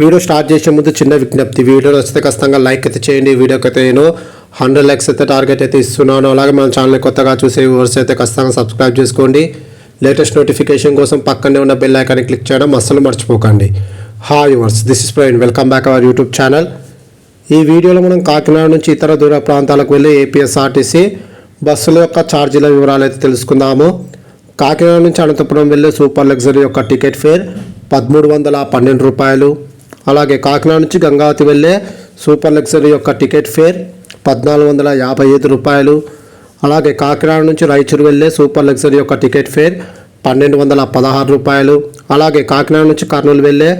Video start చేసే ముందు చిన్న విజ్ఞప్తి. వీడియో నచ్చితే ఖచ్చితంగా లైక్ అయితే చేయండి. వీడియోకి అయితే నేను హండ్రెడ్ లైక్స్ అయితే టార్గెట్ అయితే ఇస్తున్నాను. అలాగే మన ఛానల్ కొత్తగా చూసే వ్యూవర్స్ అయితే ఖచ్చితంగా సబ్స్క్రైబ్ చేసుకోండి. లేటెస్ట్ నోటిఫికేషన్ కోసం పక్కనే ఉన్న బెల్ ఐకాన్ని క్లిక్ చేయడం అస్సలు మర్చిపోకండి. Hi viewers this is Praveen welcome back our YouTube channel ఈ వీడియోలో మనం కాకినాడ నుంచి ఇతర దూర ప్రాంతాలకు వెళ్ళి ఏపీఎస్ఆర్టీసీ బస్సుల యొక్క ఛార్జీల వివరాలు అయితే తెలుసుకుందాము. కాకినాడ నుంచి అనంతపురం వెళ్ళే సూపర్ లగ్జరీ యొక్క టికెట్ ఫేర్ పదమూడు వందల పన్నెండు రూపాయలు. అలాగే కాకినాడ నుంచి గంగావతి వెళ్ళే సూపర్ లగ్జరీ యొక్క టికెట్ ఫేర్ పద్నాలుగు వందల యాభై ఐదు రూపాయలు. అలాగే కాకినాడ నుంచి రాయచూరు వెళ్ళే సూపర్ లగ్జరీ యొక్క టికెట్ ఫేర్ పన్నెండు వందల పదహారు రూపాయలు. అలాగే కాకినాడ నుంచి కర్నూలు వెళ్ళే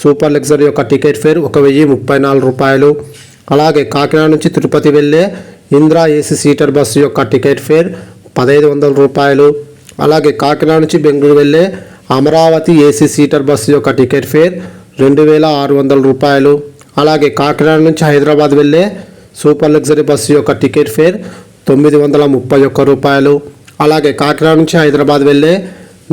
సూపర్ లగ్జరీ యొక్క టికెట్ ఫేర్ ఒక వెయ్యి ముప్పై నాలుగు రూపాయలు. అలాగే కాకినాడ నుంచి తిరుపతి వెళ్ళే ఇంద్రా ఏసీ సీటర్ బస్సు యొక్క టికెట్ ఫేర్ పదహైదు వందల రూపాయలు. అలాగే కాకినాడ నుంచి బెంగళూరు వెళ్ళే అమరావతి ఏసీ సీటర్ బస్సు యొక్క టికెట్ ఫేర్ రెండు వేల ఆరు వందల రూపాయలు. అలాగే కాకినాడ నుంచి హైదరాబాద్ వెళ్ళే సూపర్ లగ్జరీ బస్సు యొక్క టికెట్ ఫేర్ తొమ్మిది వందల ముప్పై ఒక్క రూపాయలు. అలాగే కాకినాడ నుంచి హైదరాబాద్ వెళ్ళే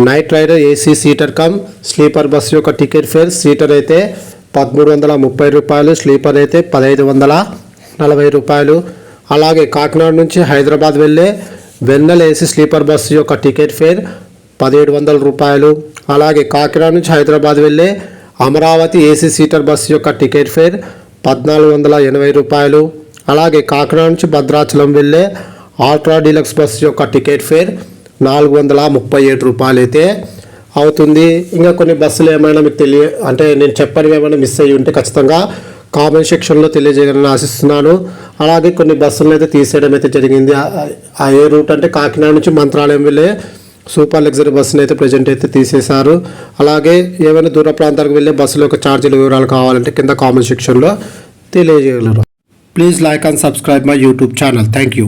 night rider AC seater cum sleeper bus యొక్క టికెట్ ఫేర్ సీటర్ అయితే పదమూడు వందల ముప్పై రూపాయలు స్లీపర్ అయితే పదహైదు వందల నలభై రూపాయలు. అలాగే కాకినాడ నుంచి హైదరాబాద్ వెళ్ళే వెన్నెల ఏసీ స్లీపర్ బస్సు యొక్క టికెట్ ఫేర్ పదిహేడు వందల రూపాయలు. అలాగే కాకినాడ నుంచి హైదరాబాద్ వెళ్ళే అమరావతి ఏసీ సీటర్ బస్సు యొక్క టికెట్ ఫేర్ పద్నాలుగు వందల ఎనభై రూపాయలు. అలాగే కాకినాడ నుంచి భద్రాచలం వెళ్ళే ఆల్ట్రా డీలక్స్ బస్సు యొక్క టికెట్ ఫేర్ నాలుగు వందల ముప్పై ఏడు రూపాయలు అయితే అవుతుంది. ఇంకా కొన్ని బస్సులు ఏమైనా మీకు తెలియ అంటే నేను చెప్పనివి ఏమైనా మిస్ అయ్యి ఉంటే ఖచ్చితంగా కామెంట్ సెక్షన్లో తెలియజేయాలని ఆశిస్తున్నాను. అలాగే కొన్ని బస్సులను అయితే తీసేయడం అయితే జరిగింది. ఆ- ఏ రూట్ అంటే కాకినాడ నుంచి మంత్రాలయం వెళ్ళే సూపర్ లగ్జరీ బస్సుని అయితే ప్రజెంట్ అయితే తీసేశారు. అలాగే ఏమైనా దూర ప్రాంతాలకు వెళ్ళే బస్సుల యొక్క ఛార్జీల వివరాలు కావాలంటే కింద కామెంట్ సెక్షన్లో తెలియజేయగలరు. Please like and subscribe my YouTube channel. Thank you.